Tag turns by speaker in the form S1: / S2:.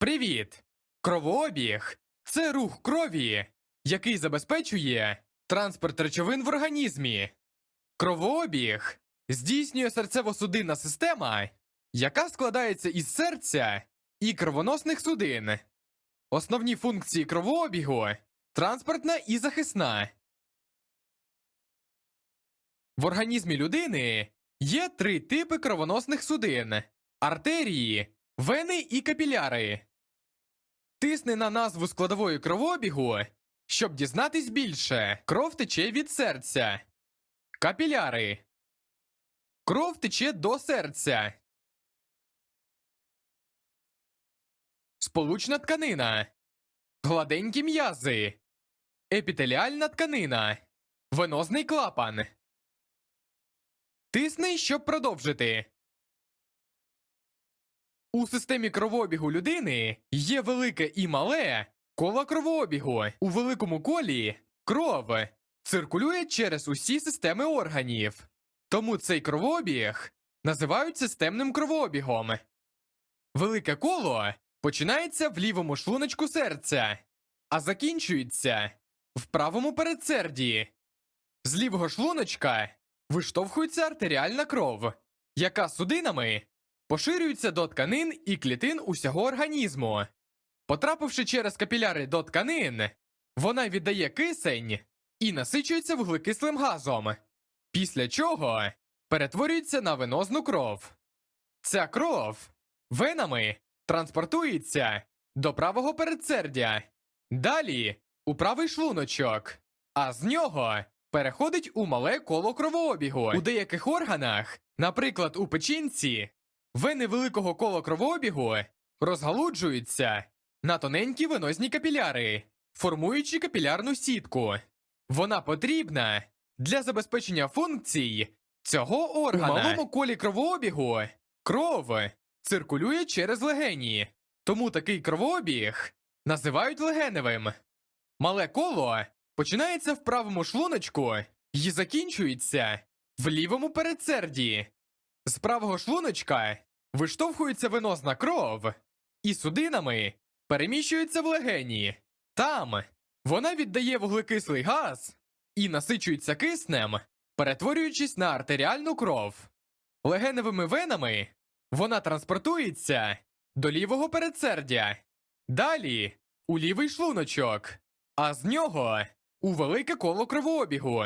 S1: Привіт! Кровообіг це рух крові, який забезпечує транспорт речовин в організмі. Кровообіг здійснює серцево-судинна система, яка складається із серця і кровоносних судин. Основні функції кровообігу транспортна і захисна. В організмі людини є три типи кровоносних судин: артерії, вени і капіляри. Тисни на назву складової кровообігу, щоб дізнатись більше. Кров тече від серця. Капіляри. Кров тече до серця. Сполучна тканина. Гладенькі м'язи. Епітеліальна тканина. Венозний клапан. Тисни, щоб продовжити. У системі кровообігу людини є велике і мале коло кровообігу. У великому колі кров циркулює через усі системи органів. Тому цей кровообіг називають системним кровообігом. Велике коло починається в лівому шлуночку серця, а закінчується в правому передсерді. З лівого шлуночка виштовхується артеріальна кров, яка судинами поширюється до тканин і клітин усього організму. Потрапивши через капіляри до тканин, вона віддає кисень і насичується вуглекислим газом, після чого перетворюється на венозну кров. Ця кров венами транспортується до правого передсердя, далі у правий шлуночок, а з нього переходить у мале коло кровообігу. У деяких органах, наприклад, у печінці, вени великого кола кровообігу розгалуджуються на тоненькі венозні капіляри, формуючи капілярну сітку. Вона потрібна для забезпечення функцій цього органа. У малому колі кровообігу кров циркулює через легені, тому такий кровообіг називають легеневим. Мале коло починається в правому шлуночку і закінчується в лівому передсерді. З правого шлуночка виштовхується венозна кров і судинами переміщується в легені. Там вона віддає вуглекислий газ і насичується киснем, перетворюючись на артеріальну кров. Легеневими венами вона транспортується до лівого передсердя, далі у лівий шлуночок, а з нього у велике коло кровообігу.